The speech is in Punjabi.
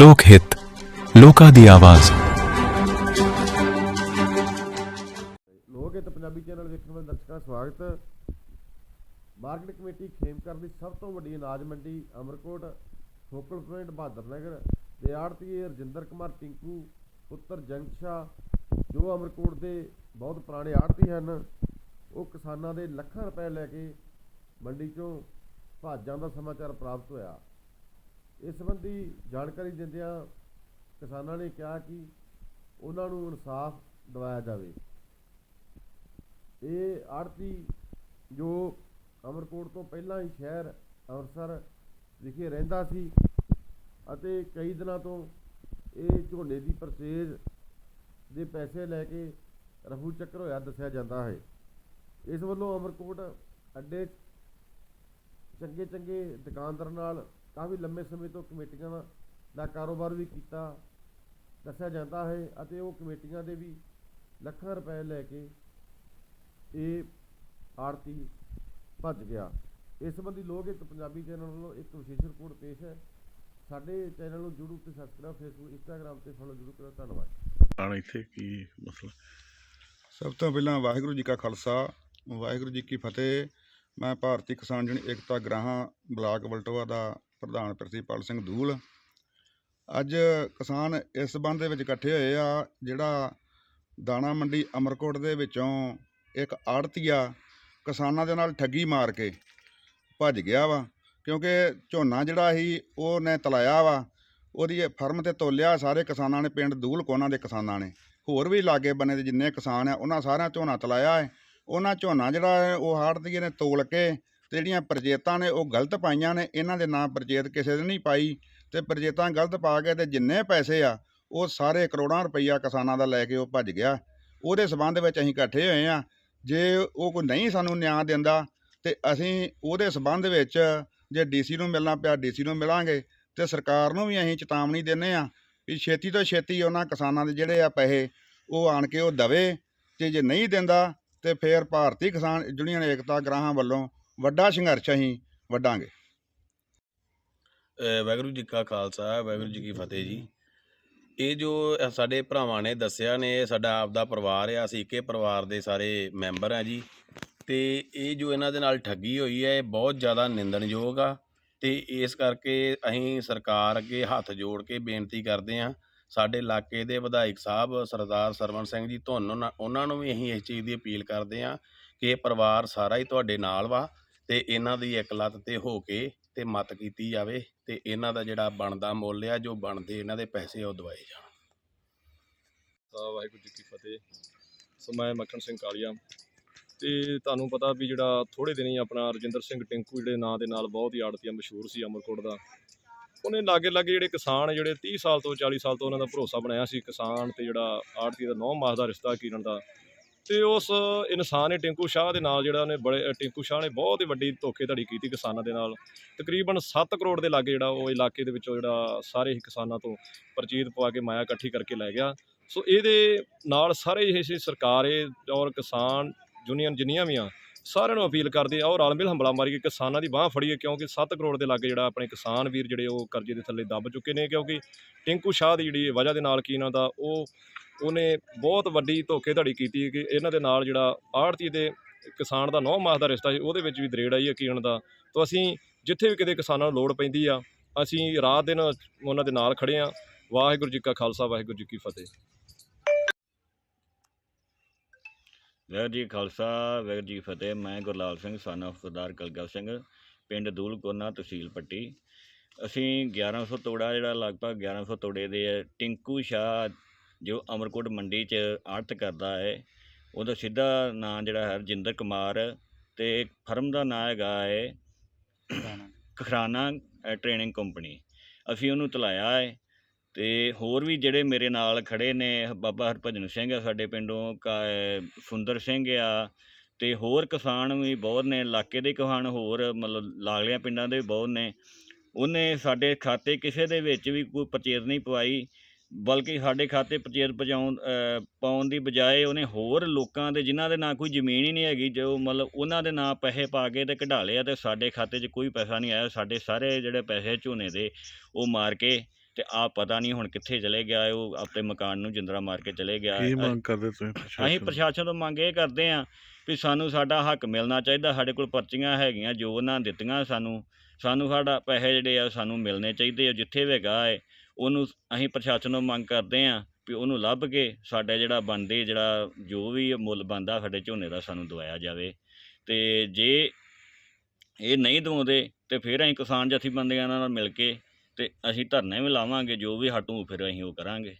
ਲੋਕ ਹਿੱਤ, ਲੋਕਾਂ ਦੀ ਆਵਾਜ਼। ਲੋਕ ਹਿੱਤ ਪੰਜਾਬੀ ਚੈਨਲ ਵੇਖਣ ਵਾਲੇ ਦਰਸ਼ਕਾਂ ਦਾ ਸਵਾਗਤ। ਮਾਰਕੀਟ ਕਮੇਟੀ ਖੇਮਕਰ ਦੀ ਸਭ ਤੋਂ ਵੱਡੀ ਅਨਾਜ ਮੰਡੀ ਅਮਰਕੋਟ, ਫੋਕਲ ਪੁਆਇੰਟ ਬਹਾਦਰ ਨਗਰ ਦੇ ਆੜਤੀਏ ਰਜਿੰਦਰ ਕੁਮਾਰ ਟਿੰਕੂ, ਪੁੱਤਰ ਜੰਗਸ਼ਾ ਜੋ ਅਮਰਕੋਟ ਦੇ ਬਹੁਤ ਪੁਰਾਣੇ ਆੜਤੀ ਹਨ, ਉਹ ਕਿਸਾਨਾਂ ਦੇ ਲੱਖਾਂ ਰੁਪਏ ਲੈ ਕੇ ਮੰਡੀ ਚੋਂ ਭਾਜਾਂ ਦਾ ਸਮਾਚਾਰ ਪ੍ਰਾਪਤ ਹੋਇਆ। ਇਸ ਸੰਬੰਧੀ ਜਾਣਕਾਰੀ ਦਿੰਦਿਆਂ ਕਿਸਾਨਾਂ ਨੇ ਕਿਹਾ ਕਿ ਉਹਨਾਂ ਨੂੰ ਇਨਸਾਫ ਦਿਵਾਇਆ ਜਾਵੇ। ਇਹ ਆੜਤੀ ਜੋ ਅਮਰਕੋਟ ਤੋਂ ਪਹਿਲਾਂ ਹੀ ਸ਼ਹਿਰ ਅੰਮ੍ਰਿਤਸਰ ਵਿਖੇ ਰਹਿੰਦਾ ਸੀ ਅਤੇ ਕਈ ਦਿਨਾਂ ਤੋਂ ਇਹ ਝੋਨੇ ਦੀ ਪਰਚੇਜ਼ ਦੇ ਪੈਸੇ ਲੈ ਕੇ ਰਫੂ ਚੱਕਰ ਹੋਇਆ ਦੱਸਿਆ ਜਾਂਦਾ ਹੈ। ਇਸ ਵੱਲੋਂ ਅਮਰਕੋਟ ਅੱਡੇ ਚੰਗੇ ਚੰਗੇ ਦੁਕਾਨਦਾਰਾਂ ਨਾਲ ਕਾਫੀ ਲੰਮੇ ਸਮੇਂ ਤੋਂ ਕਮੇਟੀਆਂ ਦਾ- ਕਾਰੋਬਾਰ ਵੀ ਕੀਤਾ ਦੱਸਿਆ ਜਾਂਦਾ ਹੈ ਅਤੇ ਉਹ ਕਮੇਟੀਆਂ ਦੇ ਵੀ ਲੱਖਾਂ ਰੁਪਏ ਲੈ ਕੇ ਇਹ ਆਰਤੀ ਭੱਜ ਗਿਆ। ਇਸ ਸੰਬੰਧੀ ਲੋਕ ਇੱਕ ਪੰਜਾਬੀ ਚੈਨਲ ਵੱਲੋਂ ਇੱਕ ਵਿਸ਼ੇਸ਼ ਰਿਪੋਰਟ ਪੇਸ਼ ਹੈ। ਸਾਡੇ ਚੈਨਲ ਨੂੰ ਜਰੂਰ ਤੇ ਸਬਸਕ੍ਰਾਈਬ ਫੇਸਬੁੱਕ ਇੰਸਟਾਗ੍ਰam ਤੇ ਫੋਲੋ ਜਰੂਰ ਕਰੋ। ਧੰਨਵਾਦ। ਆਣ ਇੱਥੇ ਕੀ ਮਸਲਾ? ਸਭ ਤੋਂ ਪਹਿਲਾਂ ਵਾਹਿਗੁਰੂ ਜੀ ਕਾ ਖਾਲਸਾ ਵਾਹਿਗੁਰੂ ਜੀ ਕੀ ਫਤਿਹ। ਮੈਂ ਭਾਰਤੀ ਕਿਸਾਨ ਜਨ ਏਕਤਾ ਗ੍ਰਾਹਾਂ ਬਲਾਕ ਬਲਟੋਆ ਦਾ ਪ੍ਰਧਾਨ ਪ੍ਰਿਤੀਪਾਲ ਸਿੰਘ ਦੂਲ। ਅੱਜ ਕਿਸਾਨ ਇਸ ਸੰਬੰਧ ਦੇ ਵਿੱਚ ਇਕੱਠੇ ਹੋਏ ਆ, ਜਿਹੜਾ ਦਾਣਾ ਮੰਡੀ ਅਮਰਕੋਟ ਦੇ ਵਿੱਚੋਂ ਇੱਕ ਆੜਤੀਆ ਕਿਸਾਨਾਂ ਦੇ ਨਾਲ ਠੱਗੀ ਮਾਰ ਕੇ ਭੱਜ ਗਿਆ ਵਾ, ਕਿਉਂਕਿ ਝੋਨਾ ਜਿਹੜਾ ਸੀ, ਉਹਨੇ ਤਲਾਇਆ ਵਾ। ਉਹਦੀ ਫਰਮ ਤੇ ਤੋਲਿਆ ਸਾਰੇ ਕਿਸਾਨਾਂ ਨੇ, ਪਿੰਡ ਦੂਲ ਕੋਨਾ ਦੇ ਕਿਸਾਨਾਂ ਨੇ। ਹੋਰ ਵੀ ਲਾਗੇ ਬੰਨੇ ਦੇ ਜਿੰਨੇ ਕਿਸਾਨ ਆ, ਉਹਨਾਂ ਸਾਰਿਆਂ ਝੋਨਾ ਤਲਾਇਆ ਹੈ ਉਹਨਾਂ ਝੋਨਾ ਜਿਹੜਾ ਉਹ ਹਾੜਤੀਏ ਨੇ ਤੋਲ ਕੇ ਤੇ ਜਿਹੜੀਆਂ ਪ੍ਰਜੇਤਾਂ ਨੇ ਉਹ ਗਲਤ ਪਾਈਆਂ ਨੇ, ਇਹਨਾਂ ਦੇ ਨਾਂ ਪ੍ਰਜੇਤ ਕਿਸੇ ਨੇ ਨਹੀਂ ਪਾਈ ਤੇ ਪ੍ਰਜੇਤਾਂ ਗਲਤ ਪਾ ਕੇ ਤੇ ਜਿੰਨੇ ਪੈਸੇ ਆ, ਉਹ ਸਾਰੇ ਕਰੋੜਾਂ ਰੁਪਈਆ ਕਿਸਾਨਾਂ ਦਾ ਲੈ ਕੇ ਉਹ ਭੱਜ ਗਿਆ। ਉਹਦੇ ਸਬੰਧ ਵਿੱਚ ਅਸੀਂ ਇਕੱਠੇ ਹੋਏ ਆ ਜੇ ਉਹ ਕੋਈ ਨਹੀਂ ਸਾਨੂੰ ਨਿਆਂ ਦਿੰਦਾ ਤੇ ਅਸੀਂ ਉਹਦੇ ਸਬੰਧ ਵਿੱਚ ਜੇ ਡੀਸੀ ਨੂੰ ਮਿਲਣਾ ਪਿਆ ਡੀਸੀ ਨੂੰ ਮਿਲਾਂਗੇ ਤੇ ਸਰਕਾਰ ਨੂੰ ਵੀ ਅਸੀਂ ਚੇਤਾਵਨੀ ਦਿੰਨੇ ਆ ਵੀ ਛੇਤੀ ਤੋਂ ਛੇਤੀ ਉਹਨਾਂ ਕਿਸਾਨਾਂ ਦੇ ਜਿਹੜੇ ਆ ਪੈਸੇ ਉਹ ਆਣ ਕੇ ਉਹ ਦਵੇ ਤੇ ਜੇ ਨਹੀਂ ਦਿੰਦਾ ਤੇ ਫਿਰ ਭਾਰਤੀ ਕਿਸਾਨ ਯੂਨੀਅਨ ਏਕਤਾ ਗ੍ਰਾਹਾਂ ਵੱਲੋਂ ਵੱਡਾ ਸੰਘਰਸ਼ ਅਸੀਂ ਵੱਡਾਂਗੇ ਵਾਹਿਗੁਰੂ ਜੀ ਕਾ ਖਾਲਸਾ, ਵਾਹਿਗੁਰੂ ਜੀ ਕੀ ਫਤਿਹ ਜੀ। ਇਹ ਜੋ ਸਾਡੇ ਭਰਾਵਾਂ ਨੇ ਦੱਸਿਆ ਨੇ, ਇਹ ਸਾਡਾ ਆਪਦਾ ਪਰਿਵਾਰ ਆ, ਅਸੀਂ ਇੱਕੇ ਪਰਿਵਾਰ ਦੇ ਸਾਰੇ ਮੈਂਬਰ ਆ ਜੀ। ਤੇ ਇਹ ਜੋ ਇਹਨਾਂ ਦੇ ਨਾਲ ਠੱਗੀ ਹੋਈ ਹੈ, ਇਹ ਬਹੁਤ ਜ਼ਿਆਦਾ ਨਿੰਦਣਯੋਗ ਆ। ਤੇ ਇਸ ਕਰਕੇ ਅਸੀਂ ਸਰਕਾਰ ਅੱਗੇ ਹੱਥ ਜੋੜ ਕੇ ਬੇਨਤੀ ਕਰਦੇ ਹਾਂ, ਸਾਡੇ ਇਲਾਕੇ ਦੇ ਵਿਧਾਇਕ ਸਾਹਿਬ ਸਰਦਾਰ ਸਰਵਣ ਸਿੰਘ ਜੀ ਤੁਹਾਨੂੰ ਨਾ- ਉਹਨਾਂ ਨੂੰ ਵੀ ਅਸੀਂ ਇਸ ਚੀਜ਼ ਦੀ ਅਪੀਲ ਕਰਦੇ ਹਾਂ ਕਿ ਇਹ ਪਰਿਵਾਰ ਸਾਰਾ ਹੀ ਤੁਹਾਡੇ ਨਾਲ ਵਾ। ਤੇ ਇਹਨਾਂ ਦੀ ਇੱਕ ਲੱਤ ਤੇ ਹੋ ਕੇ ਤੇ ਮਤ ਕੀਤੀ ਜਾਵੇ ਤੇ ਇਹਨਾਂ ਦਾ ਜਿਹੜਾ ਬਣਦਾ ਮੁੱਲ ਆ, ਜੋ ਬਣਦੇ ਇਹਨਾਂ ਦੇ ਪੈਸੇ ਉਹ ਦਵਾਏ ਜਾਣ। ਤਾਂ ਵਾਹਿਗੁਰੂ ਜੀ ਕੀ ਫਤਿਹ। ਸੋ ਮੈਂ ਮੱਖਣ ਸਿੰਘ ਕਾਲੀਆ। ਤੇ ਤੁਹਾਨੂੰ ਪਤਾ ਵੀ ਜਿਹੜਾ ਥੋੜੇ ਦਿਨ ਹੀ ਆਪਣਾ ਰਜਿੰਦਰ ਸਿੰਘ ਟਿੰਕੂ ਜਿਹੜੇ ਨਾਂ ਦੇ ਨਾਲ ਬਹੁਤ ਹੀ ਆੜਤੀਆ ਮਸ਼ਹੂਰ ਸੀ ਅਮਰਕੋਟ ਦਾ। ਉਹਨੇ ਲਾਗੇ ਲਾਗੇ ਜਿਹੜੇ ਕਿਸਾਨ ਜਿਹੜੇ 30 ਸਾਲ ਤੋਂ 40 ਸਾਲ ਤੋਂ ਉਹਨਾਂ ਦਾ ਭਰੋਸਾ ਬਣਾਇਆ ਸੀ ਕਿਸਾਨ ਤੇ ਜਿਹੜਾ ਆੜਤੀ ਦਾ ਨੌ ਮਾਸ ਦਾ ਰਿਸ਼ਤਾ ਕੀਰਨ ਦਾ। ਤੇ ਉਸ ਇਨਸਾਨ ਨੇ ਟਿੰਕੂ ਸ਼ਾਹ ਦੇ ਨਾਲ ਜਿਹੜਾ ਉਹਨੇ ਬੜੇ ਟਿੰਕੂ ਸ਼ਾਹ ਨੇ ਬਹੁਤ ਹੀ ਵੱਡੀ ਧੋਖੇਧੜੀ ਕੀਤੀ ਕਿਸਾਨਾਂ ਦੇ ਨਾਲ। ਤਕਰੀਬਨ 7 ਕਰੋੜ ਦੇ ਲਾਗੇ ਜਿਹੜਾ ਉਹ ਇਲਾਕੇ ਦੇ ਵਿੱਚੋਂ ਜਿਹੜਾ ਸਾਰੇ ਹੀ ਕਿਸਾਨਾਂ ਤੋਂ ਪਰਚੀਤ ਪਵਾ ਕੇ ਮਾਇਆ ਇਕੱਠੀ ਕਰਕੇ ਲੈ ਗਿਆ। ਸੋ ਇਹਦੇ ਨਾਲ ਸਾਰੇ ਇਹ ਸੀ ਸਰਕਾਰ, ਇਹ ਔਰ ਕਿਸਾਨ ਯੂਨੀਅਨ ਜਿੰਨੀਆਂ ਵੀ ਆ, ਸਾਰਿਆਂ ਨੂੰ ਅਪੀਲ ਕਰਦੇ ਆ, ਔਰ ਰਲ ਮਿਲ ਹਮਲਾ ਮਾਰੀ ਕੇ ਕਿਸਾਨਾਂ ਦੀ ਬਾਹ ਫੜੀਏ, ਕਿਉਂਕਿ 7 ਕਰੋੜ ਦੇ ਲਾਗੇ ਜਿਹੜਾ ਆਪਣੇ ਕਿਸਾਨ ਵੀਰ ਜਿਹੜੇ ਉਹ ਕਰਜ਼ੇ ਦੇ ਥੱਲੇ ਦੱਬ ਚੁੱਕੇ ਨੇ, ਕਿਉਂਕਿ ਟਿੰਕੂ ਸ਼ਾਹ ਦੀ ਜਿਹੜੀ ਵਜ੍ਹਾ ਦੇ ਨਾਲ ਕੀ ਇਹਨਾਂ ਦਾ, ਉਹ ਉਹਨੇ ਬਹੁਤ ਵੱਡੀ ਧੋਖੇਧੜੀ ਕੀਤੀ ਕਿ ਇਹਨਾਂ ਦੇ ਨਾਲ ਜਿਹੜਾ ਆੜਤੀ ਦੇ ਕਿਸਾਨ ਦਾ ਨੌ ਮਾਸ ਦਾ ਰਿਸ਼ਤਾ ਸੀ, ਉਹਦੇ ਵਿੱਚ ਵੀ ਦਰੇੜ ਆਈ ਹੈ ਕੀ ਉਹਨਾਂ ਦਾ। ਤਾਂ ਅਸੀਂ ਜਿੱਥੇ ਵੀ ਕਿਤੇ ਕਿਸਾਨਾਂ ਨੂੰ ਲੋੜ ਪੈਂਦੀ ਆ, ਅਸੀਂ ਰਾਤ ਦਿਨ ਉਹਨਾਂ ਦੇ ਨਾਲ ਖੜੇ ਆ। ਵਾਹਿਗੁਰੂ ਜੀ ਕਾ ਖਾਲਸਾ, ਵਾਹਿਗੁਰੂ ਜੀ ਕੀ ਫਤਿਹ। ਵਾਹਿਗੁਰੂ ਜੀ ਖਾਲਸਾ, ਵਾਹਿਗੁਰੂ ਜੀ ਕੀ ਫਤਿਹ। ਮੈਂ ਗੁਰਲਾਲ ਸਿੰਘ ਸਨ of ਸਰਦਾਰ ਕਲਗਵ ਸਿੰਘ, ਪਿੰਡ ਦੂਲਕੋਨਾ ਤਹਿਸੀਲ ਪੱਟੀ। ਅਸੀਂ 1100 ਤੋੜਾ, ਜਿਹੜਾ ਲਗਭਗ 1100 ਤੋੜੇ ਦੇ ਟਿੰਕੂ ਸ਼ਾਹ ਜੋ ਅਮਰਕੋਟ ਮੰਡੀ 'ਚ ਆੜਤ ਕਰਦਾ ਹੈ ਉਹਦਾ ਸਿੱਧਾ ਨਾਂ ਜਿਹੜਾ ਹੈ ਰਜਿੰਦਰ ਕੁਮਾਰ ਤੇ ਫਰਮ ਦਾ ਨਾਂ ਹੈਗਾ ਹੈ ਖਖਰਾਨਾ ਟ੍ਰੇਨਿੰਗ ਕੰਪਨੀ। ਅਸੀਂ ਉਹਨੂੰ ਤਲਾਇਆ ਹੈ ਤੇ ਹੋਰ ਵੀ ਜਿਹੜੇ ਮੇਰੇ ਨਾਲ ਖੜੇ ਨੇ ਬਾਬਾ ਹਰਭਜਨ ਸਿੰਘ ਆ ਸਾਡੇ ਪਿੰਡੋਂ ਕਾ- ਸੁੰਦਰ ਸਿੰਘ ਆ ਤੇ ਹੋਰ ਕਿਸਾਨ ਵੀ ਬਹੁਤ ਨੇ ਇਲਾਕੇ ਦੇ ਕਿਸਾਨ ਹੋਰ ਮਤਲਬ ਲਾਗਲੀਆਂ ਪਿੰਡਾਂ ਦੇ ਵੀ ਬਹੁਤ ਨੇ। ਉਹਨੇ ਸਾਡੇ ਖਾਤੇ ਕਿਸੇ ਦੇ ਵਿੱਚ ਵੀ ਕੋਈ ਪਰਚੇਜ਼ ਨਹੀਂ ਪਵਾਈ। ਬਲਕਿ ਸਾਡੇ ਖਾਤੇ ਪਰਚੇਜ਼ ਪਜਾਉਣ ਪਾਉਣ ਦੀ ਬਜਾਏ ਉਹਨੇ ਹੋਰ ਲੋਕਾਂ ਦੇ ਜਿਨ੍ਹਾਂ ਦੇ ਨਾਂ ਕੋਈ ਜ਼ਮੀਨ ਹੀ ਨਹੀਂ ਹੈਗੀ ਜੋ ਮਤਲਬ ਉਹਨਾਂ ਦੇ ਨਾਂ ਪੈਸੇ ਪਾ ਕੇ ਤੇ ਕਢਾ ਲਿਆ ਤੇ ਸਾਡੇ ਖਾਤੇ 'ਚ ਕੋਈ ਪੈਸਾ ਨਹੀਂ ਆਇਆ ਸਾਡੇ ਸਾਰੇ ਜਿਹੜੇ ਪੈਸੇ ਝੋਨੇ ਦੇ ਉਹ ਮਾਰ ਕੇ ਤੇ ਆ ਪਤਾ ਨਹੀਂ ਹੁਣ ਕਿੱਥੇ ਚਲੇ ਗਿਆ ਉਹ ਆਪਣੇ ਮਕਾਨ ਨੂੰ ਜਿੰਦਰਾ ਮਾਰ ਕੇ ਚਲੇ ਗਿਆ ਕੀ। ਮੰਗ ਕਰਦੇ ਤੁਸੀਂ ਅਸੀਂ ਪ੍ਰਸ਼ਾਸਨ ਤੋਂ? ਮੰਗ ਇਹ ਕਰਦੇ ਹਾਂ ਵੀ ਸਾਨੂੰ ਸਾਡਾ ਹੱਕ ਮਿਲਣਾ ਚਾਹੀਦਾ ਸਾਡੇ ਕੋਲ ਪਰਚੀਆਂ ਹੈਗੀਆਂ ਜੋ ਉਹਨਾਂ ਦਿੱਤੀਆਂ ਸਾਨੂੰ ਸਾਨੂੰ ਸਾਡਾ ਪੈਸੇ ਜਿਹੜੇ ਆ ਸਾਨੂੰ ਮਿਲਣੇ ਚਾਹੀਦੇ ਆ ਜਿੱਥੇ ਵੀ ਹੈਗਾ ਹੈ ਉਹਨੂੰ ਅਸੀਂ ਪ੍ਰਸ਼ਾਸਨ ਨੂੰ ਮੰਗ ਕਰਦੇ ਹਾਂ ਵੀ ਉਹਨੂੰ ਲੱਭ ਕੇ ਸਾਡਾ ਜਿਹੜਾ ਬਣਦੇ ਜਿਹੜਾ ਜੋ ਵੀ ਮੁੱਲ ਬਣਦਾ ਸਾਡੇ ਝੋਨੇ ਦਾ ਸਾਨੂੰ ਦਵਾਇਆ ਜਾਵੇ। ਤੇ ਜੇ ਇਹ ਨਹੀਂ ਦਵਾਉਂਦੇ ਤੇ ਫਿਰ ਅਸੀਂ ਕਿਸਾਨ ਜਥੇਬੰਦੀਆਂ ਨਾਲ ਮਿਲ ਕੇ ਤੇ ਅਸੀਂ ਧਰਨੇ ਵੀ ਲਾਵਾਂਗੇ, ਜੋ ਵੀ ਹਟੂ ਫਿਰ ਅਸੀਂ ਉਹ ਕਰਾਂਗੇ।